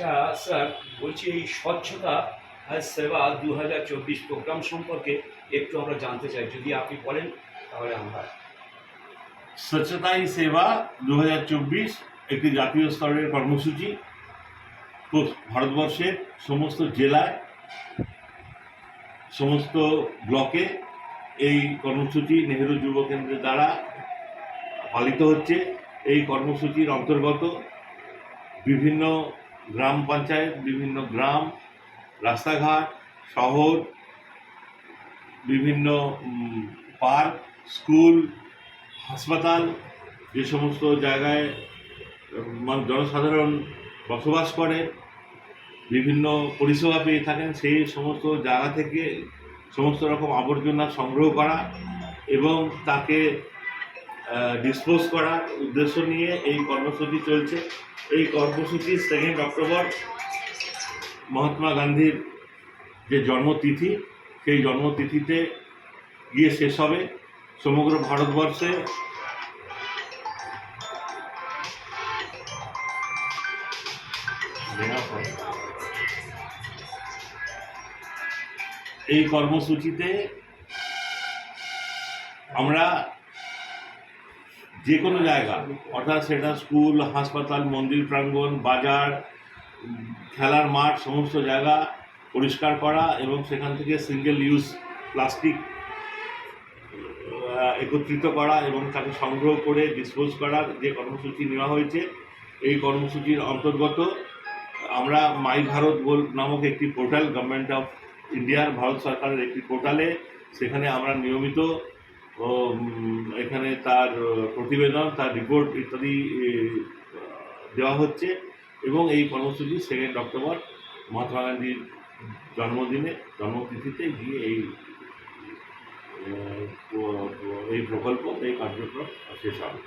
আচ্ছা স্যার, বলছি এই স্বচ্ছতা সেবা দু হাজার চব্বিশ প্রোগ্রাম সম্পর্কে একটু আমরা জানতে চাই। যদি আপনি বলেন, তাহলে আমরা স্বচ্ছতা হি সেবা দু হাজার চব্বিশ একটি জাতীয় স্তরের কর্মসূচি। ভারতবর্ষের সমস্ত জেলায়, সমস্ত ব্লকে এই কর্মসূচি নেহেরু যুব কেন্দ্রের দ্বারা পালিত হচ্ছে। এই কর্মসূচির অন্তর্গত বিভিন্ন গ্রাম পঞ্চায়েত, বিভিন্ন গ্রাম, রাস্তাঘাট, শহর, বিভিন্ন পার্ক, স্কুল, হাসপাতাল, যে সমস্ত জায়গায় জনসাধারণ বসবাস করে, বিভিন্ন পরিষেবা পেয়ে থাকেন, সেই সমস্ত জায়গা থেকে সমস্ত রকম আবর্জনা সংগ্রহ করা এবং তাকে ডিসপোজ করার উদ্দেশ্য নিয়ে এই কর্মসূচি চলছে। এই কর্মসূচি সেকেন্ড অক্টোবর মহাত্মা গান্ধীর যে জন্মতিথি, সেই জন্মতিথিতে গিয়ে শেষ হবে। সমগ্র ভারতবর্ষে এই কর্মসূচিতে আমরা যে কোনো জায়গা, অর্থাৎ সেটা স্কুল, হাসপাতাল, মন্দির প্রাঙ্গণ, বাজার, খেলার মাঠ, সমস্ত জায়গা পরিষ্কার করা এবং সেখান থেকে সিঙ্গেল ইউজ প্লাস্টিক একত্রিত করা এবং তাকে সংগ্রহ করে ডিসপোজ করার যে কর্মসূচি নেওয়া হয়েছে, এই কর্মসূচির অন্তর্গত আমরা মাই ভারত গোল নামক একটি পোর্টাল গভর্নমেন্ট অফ ইন্ডিয়ার ভারত সরকারের একটি পোর্টালে সেখানে আমরা নিয়মিত ও, এখানে তার প্রতিবেদন তার রিপোর্ট ইত্যাদি দেওয়া হচ্ছে এবং এই কর্মসূচি সেকেন্ড অক্টোবর মহাত্মা গান্ধীর জন্মদিনে জন্মতিথিতে গিয়ে এই এই প্রকল্প এই কার্যক্রম শেষ হবে।